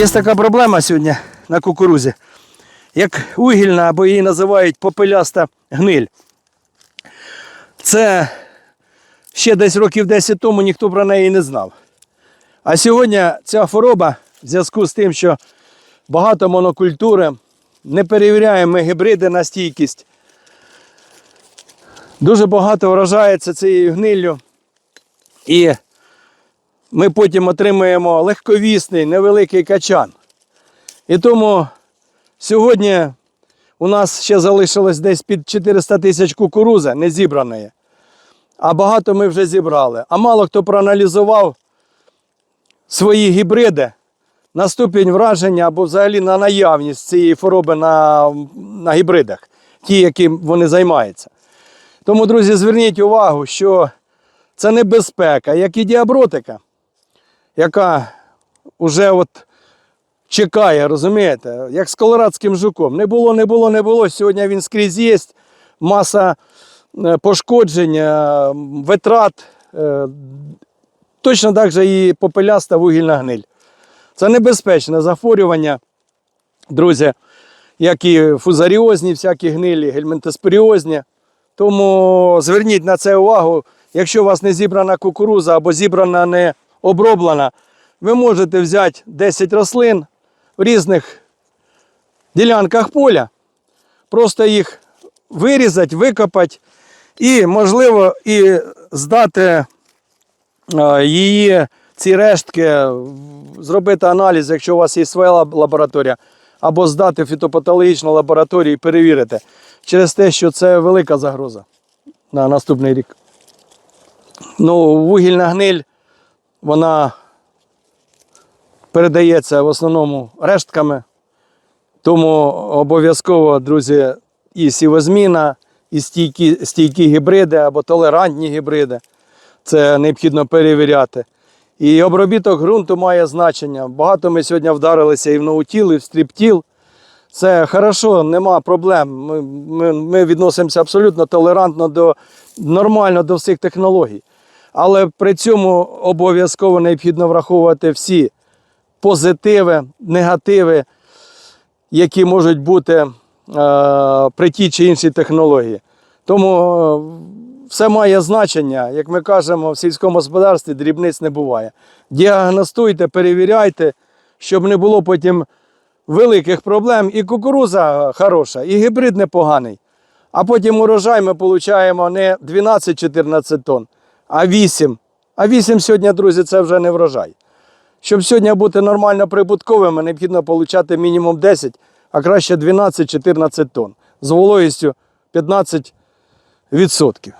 Є така проблема сьогодні на кукурузі, як угільна, або її називають попеляста гниль. Це ще десь років 10 тому ніхто про неї не знав. А сьогодні ця хвороба в зв'язку з тим, що багато монокультури, не перевіряємо гібриди на стійкість. Дуже багато вражається цією гниллю. І ми потім отримуємо легковісний невеликий качан. І тому сьогодні у нас ще залишилось десь під 400 тисяч кукурузи не зібраної. А багато ми вже зібрали. А мало хто проаналізував свої гібриди на ступінь враження або взагалі на наявність цієї хвороби на, на гібридах, ті, яким вони займаються. Тому, друзі, зверніть увагу, що це небезпека, як і діабротика, яка вже от чекає, розумієте, як з колорадським жуком. Не було, не було, не було. Сьогодні він скрізь є, маса е, пошкоджень, е, витрат. е, Точно так же і попеляста вугільна гниль. Це небезпечне захворювання, друзі, як і фузаріозні, всякі гнилі, гельминтоспоріозні. Тому зверніть на це увагу. Якщо у вас не зібрана кукуруза або зібрана не оброблена, ви можете взяти 10 рослин в різних ділянках поля, просто їх вирізати, викопати і, можливо, і здати е, її, ці рештки, зробити аналіз, якщо у вас є своя лабораторія, або здати фітопатологічну лабораторію і перевірити через те, що це велика загроза на наступний рік. Ну, вугільна гниль, вона передається в основному рештками. Тому обов'язково, друзі, і сівозміна, і стійкі, стійкі гібриди або толерантні гібриди. Це необхідно перевіряти. І обробіток ґрунту має значення. Багато ми сьогодні вдарилися і в ноутіл, і в стріптіл. Це хорошо, нема проблем. Ми, ми, ми відносимося абсолютно толерантно до нормально до всіх технологій. Але при цьому обов'язково необхідно враховувати всі позитиви, негативи, які можуть бути е, при тій чи іншій технології. Тому е, все має значення, як ми кажемо, в сільському господарстві дрібниць не буває. Діагностуйте, перевіряйте, щоб не було потім великих проблем. І кукуруза хороша, і гібрид непоганий. А потім урожай ми отримуємо не 12-14 тонн, а 8. А 8 сьогодні, друзі, це вже не врожай. Щоб сьогодні бути нормально прибутковими, необхідно отримати мінімум 10, а краще 12-14 тонн з вологістю 15%.